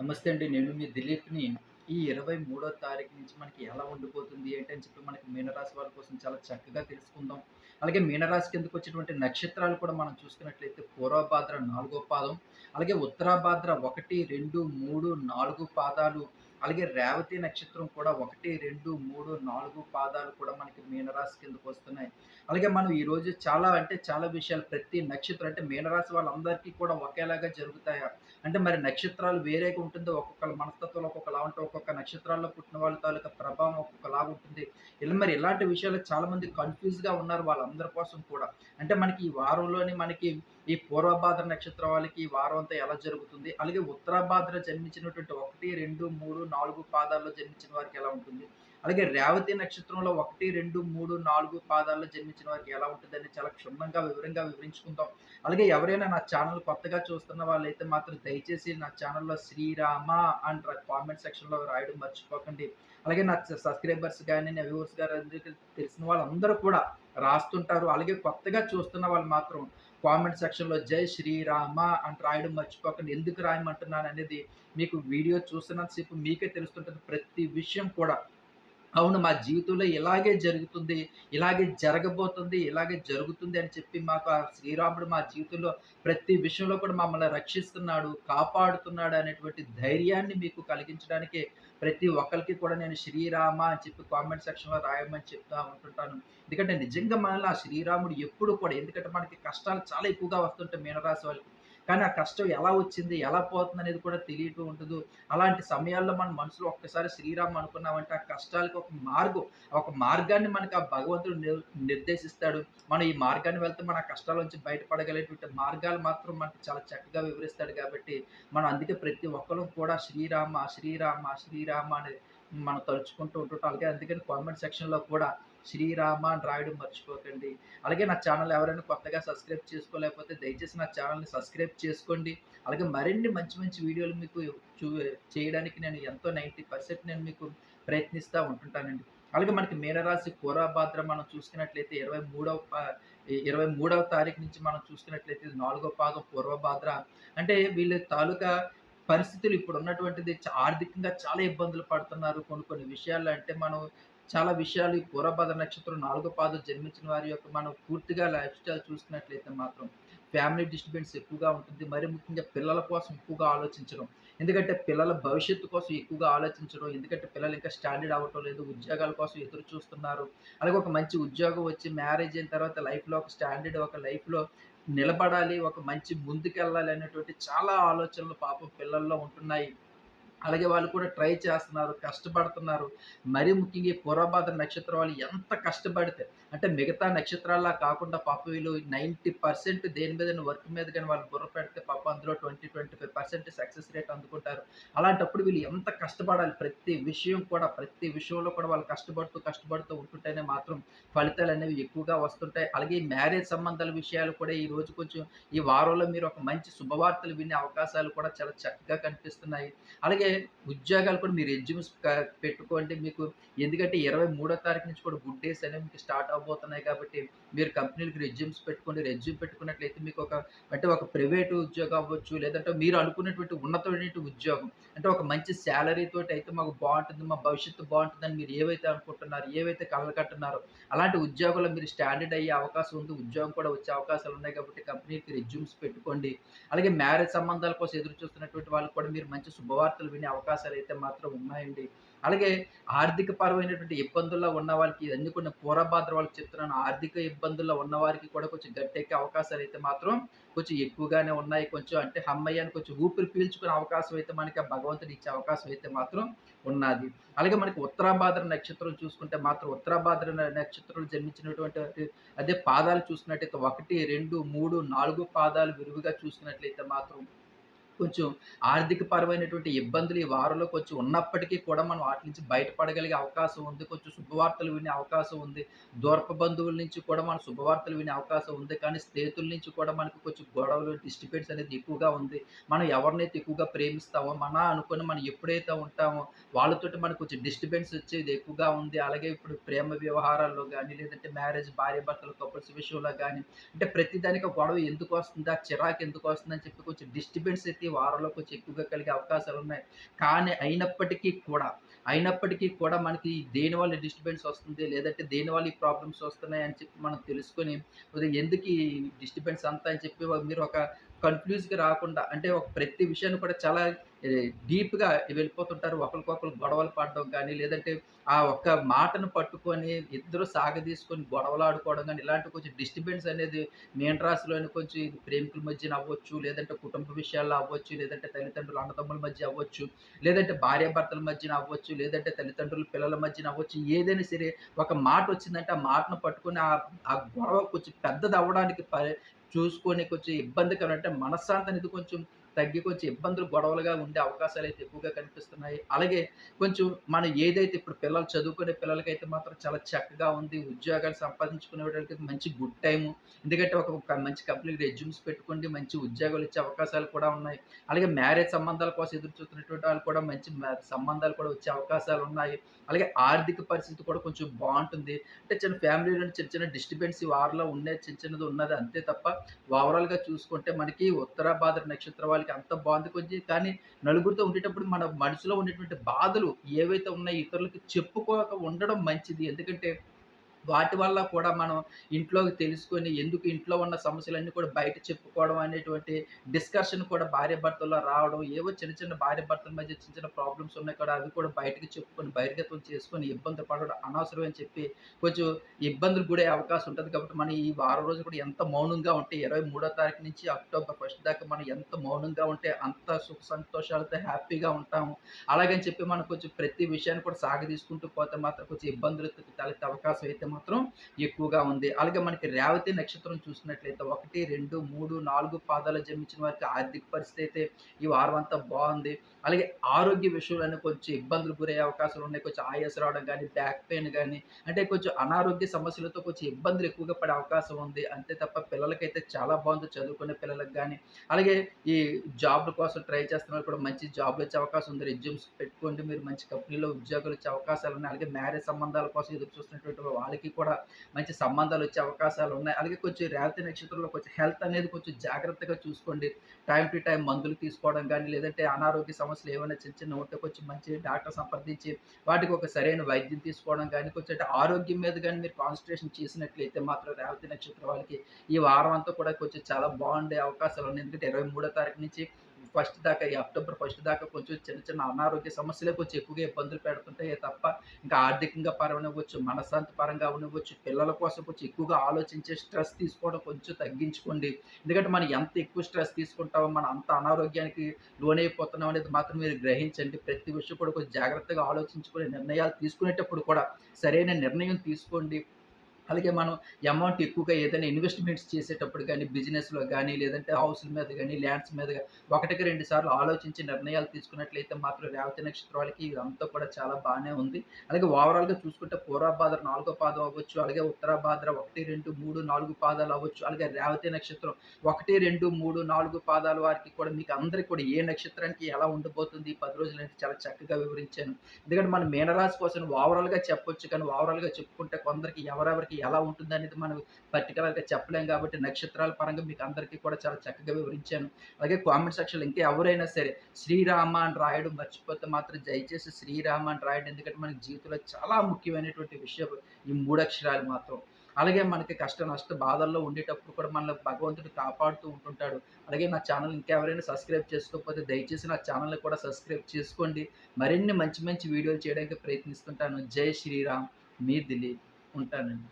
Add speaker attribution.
Speaker 1: నమస్తే అండి నేను మీ దిలీప్ని. ఈ ఇరవై మూడో తారీఖు నుంచి మనకి ఎలా ఉండిపోతుంది ఏంటి అని చెప్పి మనకి మీనరాశి వాళ్ళ కోసం చాలా చక్కగా తెలుసుకుందాం. అలాగే మీనరాశి కిందకు వచ్చినటువంటి నక్షత్రాలు కూడా మనం చూసుకున్నట్లయితే పూర్వభాద్ర నాలుగో పాదం అలాగే ఉత్తరాభాద్ర ఒకటి రెండు మూడు నాలుగు పాదాలు అలాగే రేవతి నక్షత్రం కూడా ఒకటి రెండు మూడు నాలుగు పాదాలు కూడా మనకి మీనరాశి కిందకు వస్తున్నాయి. అలాగే మనం ఈరోజు చాలా అంటే చాలా విషయాలు ప్రతి నక్షత్రం అంటే మీనరాశి వాళ్ళందరికీ కూడా ఒకేలాగా జరుగుతాయా? అంటే మరి నక్షత్రాలు వేరేగా ఉంటుందో ఒక్కొక్క మనస్తత్వంలో ఒక్కొక్కలా ఉంటే ఒక్కొక్క నక్షత్రాల్లో పుట్టిన వాళ్ళ తాలూకా ప్రభావం ఒక్కొక్కలా ఉంటుంది. ఇలా మరి ఇలాంటి విషయాలు చాలామంది కన్ఫ్యూజ్గా ఉన్నారు వాళ్ళందరి కోసం కూడా. అంటే మనకి ఈ వారంలోని మనకి ఈ పూర్వభాద్ర నక్షత్రం వాళ్ళకి ఈ వారం అంతా ఎలా జరుగుతుంది? అలాగే ఉత్తరాభాద్ర జన్మించినటువంటి ఒకటి రెండు మూడు నాలుగు పాదాల్లో జన్మించిన వారికి ఎలా ఉంటుంది? అలాగే రేవతి నక్షత్రంలో ఒకటి రెండు మూడు నాలుగు పాదాల్లో జన్మించిన వారికి ఎలా ఉంటుందని చాలా క్షుణ్ణంగా వివరంగా వివరించుకుందాం. అలాగే ఎవరైనా నా ఛానల్ కొత్తగా చూస్తున్న వాళ్ళైతే మాత్రం దయచేసి నా ఛానల్లో శ్రీరామ అండ్ కామెంట్ సెక్షన్లో రాయడం మర్చిపోకండి. అలాగే నా సబ్స్క్రైబర్స్ కానీ నా వ్యూవర్స్ గారు తెలిసిన వాళ్ళందరూ కూడా రాస్తుంటారు. అలాగే కొత్తగా చూస్తున్న వాళ్ళు మాత్రం కామెంట్ సెక్షన్లో జై శ్రీరామ అని రాయడం మర్చిపోకండి. ఎందుకు రాయమంటున్నాను అనేది మీకు వీడియో చూస్తున్నంతసేపు మీకే తెలుస్తుంటుంది. ప్రతి విషయం కూడా అవును మా జీవితంలో ఇలాగే జరుగుతుంది ఇలాగే జరగబోతుంది ఇలాగే జరుగుతుంది అని చెప్పి మాకు ఆ శ్రీరాముడు మా జీవితంలో ప్రతి విషయంలో కూడా మమ్మల్ని రక్షిస్తున్నాడు కాపాడుతున్నాడు అనేటువంటి ధైర్యాన్ని మీకు కలిగించడానికి ప్రతి ఒక్కరికి కూడా నేను శ్రీరామ అని చెప్పి కామెంట్ సెక్షన్లో రాయమని చెప్తా ఉంటుంటాను. ఎందుకంటే నిజంగా మనల్ని ఆ శ్రీరాముడు ఎప్పుడు కూడా ఎందుకంటే మనకి కష్టాలు చాలా ఎక్కువగా వస్తుంటాయి మీనరాశి వాళ్ళకి. కానీ ఆ కష్టం ఎలా వచ్చింది ఎలా పోతుంది అనేది కూడా తెలియటూ ఉండదు. అలాంటి సమయాల్లో మన మనసులో ఒక్కసారి శ్రీరామ్ అనుకున్నామంటే ఆ కష్టాలకు ఒక మార్గం ఒక మార్గాన్ని మనకి ఆ భగవంతుడు నిర్దేశిస్తాడు. మనం ఈ మార్గాన్ని వెళ్తే మన కష్టాల నుంచి బయటపడగలిగేటువంటి మార్గాలు మాత్రం మనకి చాలా చక్కగా వివరిస్తాడు కాబట్టి మనం అందుకే ప్రతి ఒక్కరూ కూడా శ్రీరామ శ్రీరామ శ్రీరామ అనేది మనం తలుచుకుంటూ ఉంటుంటాం. అలాగే అందుకని కామెంట్ సెక్షన్లో కూడా శ్రీరామ అని రాయడం మర్చిపోకండి. అలాగే నా ఛానల్ ఎవరైనా కొత్తగా సబ్స్క్రైబ్ చేసుకోలేకపోతే దయచేసి నా ఛానల్ని సబ్స్క్రైబ్ చేసుకోండి. అలాగే మరిన్ని మంచి మంచి వీడియోలు మీకు చూ చేయడానికి నేను ఎంతో నైంటీ పర్సెంట్ నేను మీకు ప్రయత్నిస్తూ ఉంటుంటానండి. అలాగే మనకి మీనరాశి కూరాభాద్ర మనం చూసుకున్నట్లయితే ఇరవై మూడవ ఇరవై మూడవ తారీఖు నుంచి మనం చూసుకున్నట్లయితే నాలుగో పాదం పూర్వభాద్ర. అంటే వీళ్ళ తాలూకా పరిస్థితులు ఇప్పుడు ఉన్నటువంటిది ఆర్థికంగా చాలా ఇబ్బందులు పడుతున్నారు. కొన్ని కొన్ని విషయాలు అంటే మనం చాలా విషయాలు ఈ పూర్వభద్ర నక్షత్రం నాలుగో పాదం జన్మించిన వారి యొక్క మనం పూర్తిగా లైఫ్ స్టైల్ చూసుకున్నట్లయితే మాత్రం ఫ్యామిలీ డిస్టర్బెన్స్ ఎక్కువగా ఉంటుంది. మరి ముఖ్యంగా పిల్లల కోసం ఎక్కువగా ఆలోచించడం. ఎందుకంటే పిల్లల భవిష్యత్తు కోసం ఎక్కువగా ఆలోచించడం. ఎందుకంటే పిల్లలు ఇంకా స్టాండర్డ్ అవ్వటం లేదు. ఉద్యోగాల కోసం ఎదురు చూస్తున్నారు. అలాగే ఒక మంచి ఉద్యోగం వచ్చి మ్యారేజ్ అయిన తర్వాత లైఫ్లో ఒక స్టాండర్డ్ ఒక లైఫ్లో నిలబడాలి ఒక మంచి ముందుకెళ్ళాలి అనేటువంటి చాలా ఆలోచనలు పాపం పిల్లల్లో ఉంటున్నాయి. అలాగే వాళ్ళు కూడా ట్రై చేస్తున్నారు కష్టపడుతున్నారు. మరీ ముఖ్యంగా పూర్వభాద్ర నక్షత్రం వాళ్ళు ఎంత కష్టపడితే అంటే మిగతా నక్షత్రాల్లా కాకుండా పాప వీళ్ళు నైంటీ పర్సెంట్ దేని మీద వర్క్ మీద కానీ వాళ్ళు బుర్ర పెడితే పాప అందులో twenty twenty five percent success rate అందుకుంటారు. అలాంటప్పుడు వీళ్ళు ఎంత కష్టపడాలి? ప్రతి విషయం కూడా ప్రతి విషయంలో కూడా వాళ్ళు కష్టపడుతూ కష్టపడుతూ ఉంటుంటేనే మాత్రం ఫలితాలు అనేవి ఎక్కువగా వస్తుంటాయి. అలాగే ఈ మ్యారేజ్ సంబంధాల విషయాలు కూడా ఈ రోజు కొంచెం ఈ వారంలో మీరు ఒక మంచి శుభవార్తలు వినే అవకాశాలు కూడా చాలా చక్కగా కనిపిస్తున్నాయి. అలాగే ఉద్యోగాలు కూడా మీరు రెజ్యూమ్స్ పెట్టుకోండి. మీకు ఎందుకంటే ఇరవై మూడో తారీఖు నుంచి కూడా గుడ్ డేస్ అనేవి మీకు స్టార్ట్ అవబోతున్నాయి కాబట్టి మీరు కంపెనీలకు రెజ్యూమ్స్ పెట్టుకొని రెజ్యూమ్ పెట్టుకున్నట్లయితే మీకు ఒక అంటే ఒక ప్రైవేట్ ఉద్యోగం అవ్వచ్చు లేదంటే మీరు అనుకున్నటువంటి ఉన్నతమైన ఉద్యోగం. అంటే ఒక మంచి శాలరీ తోటి అయితే మాకు బాగుంటుంది మా భవిష్యత్తు బాగుంటుందని మీరు ఏవైతే అనుకుంటున్నారు ఏవైతే కలలు కట్టున్నారో అలాంటి ఉద్యోగంలో మీరు స్టాండర్డ్ అయ్యే అవకాశం ఉంది ఉద్యోగం కూడా వచ్చే అవకాశాలు ఉన్నాయి కాబట్టి కంపెనీకి రెజ్యూమ్స్ పెట్టుకోండి. అలాగే మ్యారేజ్ సంబంధాల కోసం ఎదురు చూస్తున్నటువంటి వాళ్ళకి కూడా మీరు మంచి శుభవార్తలు వినే అవకాశాలు అయితే మాత్రం ఉన్నాయండి. అలాగే ఆర్థిక పరమైనటువంటి ఇబ్బందుల్లో ఉన్న వాళ్ళకి ఇవన్నీ కొన్ని పూర్వభాద్ర చెప్తున్నాను ఆర్థిక ఇబ్బందుల్లో ఉన్న వారికి కూడా కొంచెం గట్టెక్కే అవకాశాలు అయితే మాత్రం కొంచెం ఎక్కువగానే ఉన్నాయి. కొంచెం అంటే హమ్మయ్యాన్ని కొంచెం ఊపిరి పీల్చుకునే అవకాశం అయితే మనకి భగవంతుడు ఇచ్చే అవకాశం అయితే మాత్రం ఉన్నది. అలాగే మనకి ఉత్తరాభాద్ర నక్షత్రం చూసుకుంటే మాత్రం ఉత్తరాభాద్ర నక్షత్రం జన్మించినటువంటి అదే పాదాలు చూసుకున్నట్టయితే ఒకటి రెండు మూడు నాలుగు పాదాలు విరువుగా చూసుకున్నట్లయితే మాత్రం కొంచెం ఆర్థిక పరమైనటువంటి ఇబ్బందులు ఈ వారంలో కొంచెం ఉన్నప్పటికీ కూడా మనం వాటి నుంచి బయటపడగలిగే అవకాశం ఉంది. కొంచెం శుభవార్తలు వినే అవకాశం ఉంది. దూరప బంధువుల నుంచి కూడా మనం శుభవార్తలు వినే అవకాశం ఉంది. కానీ స్నేహితుల నుంచి కూడా మనకు కొంచెం గొడవలు డిస్టర్బెన్స్ అనేది ఎక్కువగా ఉంది. మనం ఎవరినైతే ఎక్కువగా ప్రేమిస్తామో మన అనుకుని మనం ఎప్పుడైతే ఉంటామో వాళ్ళతోటి మనకు కొంచెం డిస్టర్బెన్స్ వచ్చేది ఎక్కువగా ఉంది. అలాగే ఇప్పుడు ప్రేమ వ్యవహారాల్లో కానీ లేదంటే మ్యారేజ్ భార్య భర్తల కపుల్స్ విషయంలో కానీ అంటే ప్రతిదానికి గొడవ ఎందుకు వస్తుందా? చిరాకు ఎందుకు వస్తుందని చెప్పి కొంచెం డిస్టర్బెన్స్ అయితే ఈ వారంలో కొంచెం ఎక్కువగా కలిగే కానీ అయినప్పటికీ కూడా, అయినప్పటికీ కూడా మనకి దేనివల్ల డిస్టర్బెన్స్ వస్తుంది, లేదంటే దేనివల్ల ఈ ప్రాబ్లమ్స్ వస్తున్నాయి అని చెప్పి మనం తెలుసుకొని, ఎందుకు ఈ డిస్టర్బెన్స్ అంతా? అని చెప్పి మీరు ఒక కన్‌ఫ్యూజ్‌కి రాకుండా అంటే ఒక ప్రతి విషయాన్ని కూడా చాలా డీప్‌గా వెళ్ళిపోతుంటారు. ఒకరికొకరు గొడవలు పడడం కానీ లేదంటే ఆ ఒక్క మాటను పట్టుకొని ఇద్దరు సాగదీసుకొని గొడవలు ఆడుకోవడం కానీ ఇలాంటి కొంచెం డిస్టర్బెన్స్ అనేది మీన రాశిలోని కొంచెం ఇది ప్రేమికుల మధ్యన అవ్వచ్చు, లేదంటే కుటుంబ విషయాల్లో అవ్వచ్చు, లేదంటే తల్లిదండ్రులు, అన్నదమ్ముల మధ్య అవ్వచ్చు, లేదంటే భార్యాభర్తల మధ్యన అవ్వచ్చు, లేదంటే తల్లిదండ్రులు, పిల్లల మధ్యన అవ్వచ్చు. ఏదైనా సరే ఒక మాట వచ్చిందంటే ఆ మాటను పట్టుకొని ఆ గొడవ కొంచెం పెద్దదవ్వడానికి ప చూసుకొని కొంచెం ఇబ్బందికరం అంటే మనశ్శాంతి అనేది కొంచెం తగ్గి కొంచెం ఇబ్బందులు గొడవలుగా ఉండే అవకాశాలు అయితే ఎక్కువగా కనిపిస్తున్నాయి. అలాగే కొంచెం మనం ఏదైతే ఇప్పుడు పిల్లలు చదువుకునే పిల్లలకైతే మాత్రం చాలా చక్కగా ఉంది. ఉద్యోగాలు సంపాదించుకునేవాళ్ళకి మంచి గుడ్ టైము. ఎందుకంటే ఒక మంచి కంపెనీకి రెజ్యూమ్స్ పెట్టుకోండి. మంచి ఉద్యోగాలు ఇచ్చే అవకాశాలు కూడా ఉన్నాయి. అలాగే మ్యారేజ్ సంబంధాల కోసం ఎదురు చూస్తున్నటువంటి వాళ్ళు కూడా మంచి సంబంధాలు కూడా వచ్చే అవకాశాలు ఉన్నాయి అలాగే ఆర్థిక పరిస్థితి కూడా కొంచెం బాగుంటుంది అంటే చిన్న ఫ్యామిలీలో చిన్న చిన్న డిస్టర్బెన్స్ వారిలో ఉన్నది ఉండే చిన్న చిన్నది ఉన్నది అంతే తప్ప ఓవరాల్‌గా చూసుకుంటే మనకి ఉత్తరాభాద్ర నక్షత్రం వాళ్ళకి అంత బాగుంది కొంచెం కానీ నలుగురితో ఉండేటప్పుడు మన మనసులో ఉండేటువంటి బాధలు ఏవైతే ఉన్నాయో ఇతరులకి చెప్పుకోక ఉండడం మంచిది. ఎందుకంటే వాటి వల్ల కూడా మనం ఇంట్లోకి తెలుసుకొని ఎందుకు ఇంట్లో ఉన్న సమస్యలన్నీ కూడా బయట చెప్పుకోవడం అనేటువంటి డిస్కషన్ కూడా భార్యాభర్తల్లో రావడం, ఏవో చిన్న చిన్న భార్యాభర్తల మధ్య చిన్న చిన్న ప్రాబ్లమ్స్ ఉన్నాయి కూడా అవి కూడా బయటకి చెప్పుకొని బహిర్గతం చేసుకొని ఇబ్బంది పడడం అనవసరం అని చెప్పి కొంచెం ఇబ్బందులు కూడా అవకాశం ఉంటుంది కాబట్టి మనం ఈ వారం రోజు కూడా ఎంత మౌనంగా ఉంటే 23 తారీఖు నుంచి అక్టోబర్ ఫస్ట్ దాకా మనం ఎంత మౌనంగా ఉంటే అంత సుఖ సంతోషాలతో హ్యాపీగా ఉంటాము. అలాగని చెప్పి మనం కొంచెం ప్రతి విషయాన్ని కూడా సాగదీసుకుంటూ పోతే మాత్రం కొంచెం ఇబ్బందులు తలెత్తే అవకాశం అయితే మాత్రం ఎక్కువగా ఉంది. అలాగే మనకి రేవతి నక్షత్రం చూసినట్లయితే 1, 2, 3, 4 పాదాలు జన్మించిన వారికి ఆర్థిక పరిస్థితి అయితే ఈ వారం అంతా బాగుంది అలాగే ఆరోగ్య విషయంలోనే కొంచెం ఇబ్బందులు గురయ్యే అవకాశాలు ఉన్నాయి. కొంచెం ఆయాస రావడం కానీ బ్యాక్ పెయిన్ కానీ అంటే కొంచెం అనారోగ్య సమస్యలతో కొంచెం ఇబ్బందులు ఎక్కువగా పడే అవకాశం ఉంది. అంతే తప్ప పిల్లలకైతే చాలా బాగుంది చదువుకునే పిల్లలకి కానీ అలాగే ఈ జాబ్‌ల కోసం ట్రై చేస్తున్న కూడా మంచి జాబ్‌లు వచ్చే అవకాశం ఉంది. రెజ్యూమ్స్ పెట్టుకోండి. మీరు మంచి కంపెనీలో ఉద్యోగాలు వచ్చే అవకాశాలున్నాయి. అలాగే మ్యారేజ్ సంబంధాల కోసం ఎదురు చూస్తున్నటువంటి వాళ్ళకి కూడా మంచి సంబంధాలు వచ్చే అవకాశాలు ఉన్నాయి అలాగే కొంచెం రేవతి నక్షత్రంలో కొంచెం హెల్త్ అనేది కొంచెం జాగ్రత్తగా చూసుకోండి. టైం టు టైం మందులు తీసుకోవడం కానీ లేదంటే అనారోగ్య సమస్యలు ఏమైనా చిన్న చిన్న ఉంటే కొంచెం మంచి డాక్టర్ సంప్రదించి వాటికి ఒక సరైన వైద్యం తీసుకోవడం కానీ కొంచెం అంటే ఆరోగ్యం మీద కానీ మీరు కాన్సన్ట్రేషన్ చేసినట్లయితే మాత్రం రేవతి నక్షత్రం వాళ్ళకి ఈ వారం అంతా కూడా కొంచెం చాలా బాగుండే అవకాశాలున్నాయి. ఎందుకంటే 23 తారీఖు నుంచి ఫస్ట్ దాకా ఈ అక్టోబర్ ఫస్ట్ దాకా కొంచెం చిన్న చిన్న అనారోగ్య సమస్యలే కొంచెం ఎక్కువగా ఇబ్బందులు పెడుతుంటాయి తప్ప ఇంకా ఆర్థికంగా పరమనివ్వచ్చు, మనశ్శాంతి పరంగా ఉండవచ్చు పిల్లల కోసం కొంచెం ఎక్కువగా ఆలోచించే స్ట్రెస్ తీసుకోవడం కొంచెం తగ్గించుకోండి. ఎందుకంటే మనం ఎంత ఎక్కువ స్ట్రెస్ తీసుకుంటామో మనం అంత అనారోగ్యానికి లోనైపోతున్నాం అనేది మాత్రం మీరు గ్రహించండి. ప్రతి విషయం కూడా కొంచెం జాగ్రత్తగా ఆలోచించుకునే నిర్ణయాలు తీసుకునేటప్పుడు కూడా సరైన నిర్ణయం తీసుకోండి. అలాగే మనం అమౌంట్ ఎక్కువగా ఏదైనా ఇన్వెస్ట్‌మెంట్స్ చేసేటప్పుడు కానీ బిజినెస్‌లో కానీ లేదంటే హౌస్‌ల మీద కానీ ల్యాండ్స్ మీద ఒకటికి రెండు సార్లు ఆలోచించి నిర్ణయాలు తీసుకున్నట్లయితే మాత్రం రేవతి నక్షత్రం వాళ్ళకి ఇదంతా కూడా చాలా బాగానే ఉంది. అలాగే ఓవరాల్‌గా చూసుకుంటే పూర్వభాద్ర నాలుగో పాదం అవ్వచ్చు, అలాగే ఉత్తరాభాద్ర 1, 2, 3, 4 పాదాలు అవ్వచ్చు, అలాగే రేవతి నక్షత్రం 1, 2, 3, 4 పాదాల వారికి కూడా మీకు అందరికి కూడా ఏ నక్షత్రానికి ఎలా ఉండబోతుంది పది రోజులు అంటే చాలా చక్కగా వివరించాను. ఎందుకంటే మనం మీనరాశి కోసం ఓవరాల్‌గా చెప్పొచ్చు. కానీ ఓవరాల్‌గా చెప్పుకుంటే కొందరికి ఎవరెవరికి ఎలా ఉంటుందనేది మనం పర్టికులర్గా చెప్పలేం కాబట్టి నక్షత్రాల పరంగా మీకు అందరికీ కూడా చాలా చక్కగా వివరించాను. అలాగే కామెంట్ సెక్షన్‌లో ఇంకా ఎవరైనా సరే శ్రీరామ అని రాయడం మర్చిపోతే మాత్రం దయచేసి శ్రీరామ అని రాయడం ఎందుకంటే మనకి జీవితంలో చాలా ముఖ్యమైనటువంటి విషయం ఈ మూడక్షరాలు మాత్రం. అలాగే మనకి కష్ట నష్ట బాధల్లో ఉండేటప్పుడు కూడా మనల్ని భగవంతుడు కాపాడుతూ ఉంటుంటాడు. అలాగే నా ఛానల్ ఇంకా ఎవరైనా సబ్స్క్రైబ్ చేసుకోకపోతే దయచేసి నా ఛానల్‌ని కూడా సబ్స్క్రైబ్ చేసుకోండి. మరిన్ని మంచి మంచి వీడియోలు చేయడానికి ప్రయత్నిస్తుంటాను. జై శ్రీరామ్. మీ దిలీప్. ఉంటానండి.